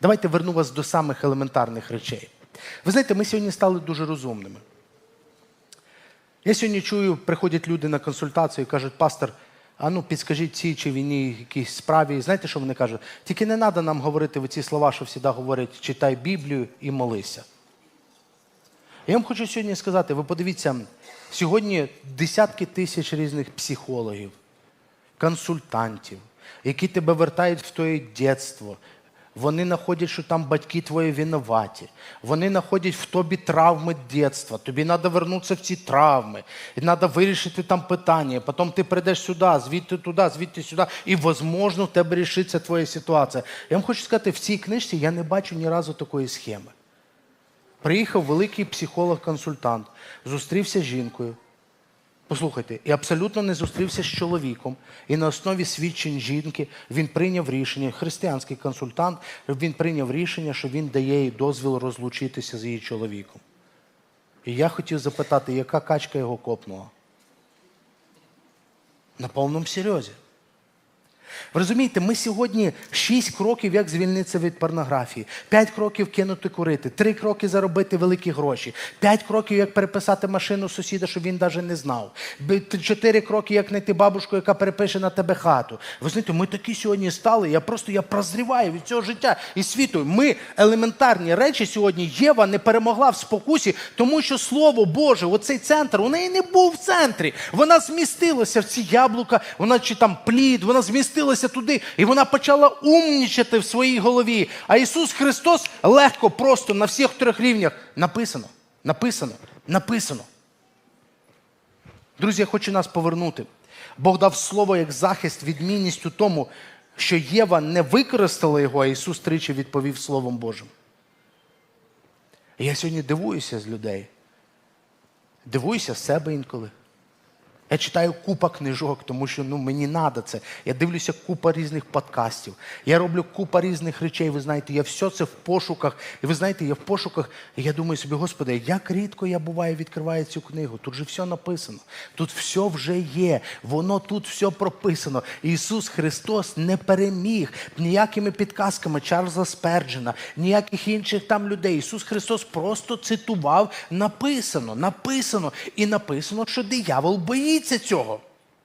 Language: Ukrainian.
Давайте верну вас до самих елементарних речей. Ви знаєте, ми сьогодні стали дуже розумними. Я сьогодні чую, приходять люди на консультацію і кажуть, пастор, а ну підскажіть цій чи війні якійсь справі. І знаєте, що вони кажуть? Тільки не треба нам говорити ці слова, що завжди говорять, читай Біблію і молися. Я вам хочу сьогодні сказати, ви подивіться, сьогодні десятки тисяч різних психологів, консультантів, які тебе вертають в твоє дитинство. Вони знаходять, що там батьки твої винуваті. Вони знаходять в тобі травми дитинства. Тобі треба вернутися в ці травми. І треба вирішити там питання. Потім ти прийдеш сюди, звідти туди, звідти сюди. І, можливо, в тебе рішиться твоя ситуація. Я вам хочу сказати, в цій книжці я не бачу ні разу такої схеми. Приїхав великий психолог-консультант, зустрівся з жінкою. Послухайте, і абсолютно не зустрівся з чоловіком. І на основі свідчень жінки він прийняв рішення, християнський консультант, він прийняв рішення, що він дає їй дозвіл розлучитися з її чоловіком. І я хотів запитати, яка качка його копнула? На повному серйозі. Ви розумієте, ми сьогодні шість кроків, як звільнитися від порнографії, п'ять кроків кинути курити, три кроки заробити великі гроші, п'ять кроків, як переписати машину сусіда, щоб він навіть не знав. Б- т- Чотири кроки, як знайти бабушку, яка перепише на тебе хату. Ви знаєте, ми такі сьогодні стали. Я просто я прозріваю від цього життя і світу. Ми елементарні речі сьогодні. Єва не перемогла в спокусі, тому що слово Боже, оцей центр, у неї не був в центрі. Вона змістилася в ці яблука, вона чи там плід, вона змістилася туди, і вона почала умнічати в своїй голові. А Ісус Христос легко, просто на всіх трьох рівнях написано, написано, написано. Друзі, я хочу нас повернути. Бог дав слово як захист, відмінність у тому, що Єва не використала його, а Ісус тричі відповів Словом Божим. Я сьогодні дивуюся з людей. Дивуюся з себе інколи. Я читаю купа книжок, тому що ну, мені треба це. Я дивлюся купа різних подкастів. Я роблю купа різних речей. Ви знаєте, я все це в пошуках. І ви знаєте, я в пошуках, і я думаю собі, Господи, як рідко я буваю, відкриваю цю книгу. Тут же все написано. Тут все вже є. Воно тут все прописано. Ісус Христос не переміг ніякими підказками Чарльза Сперджена, ніяких інших там людей. Ісус Христос просто цитував написано, написано. І написано, що диявол боїться цього.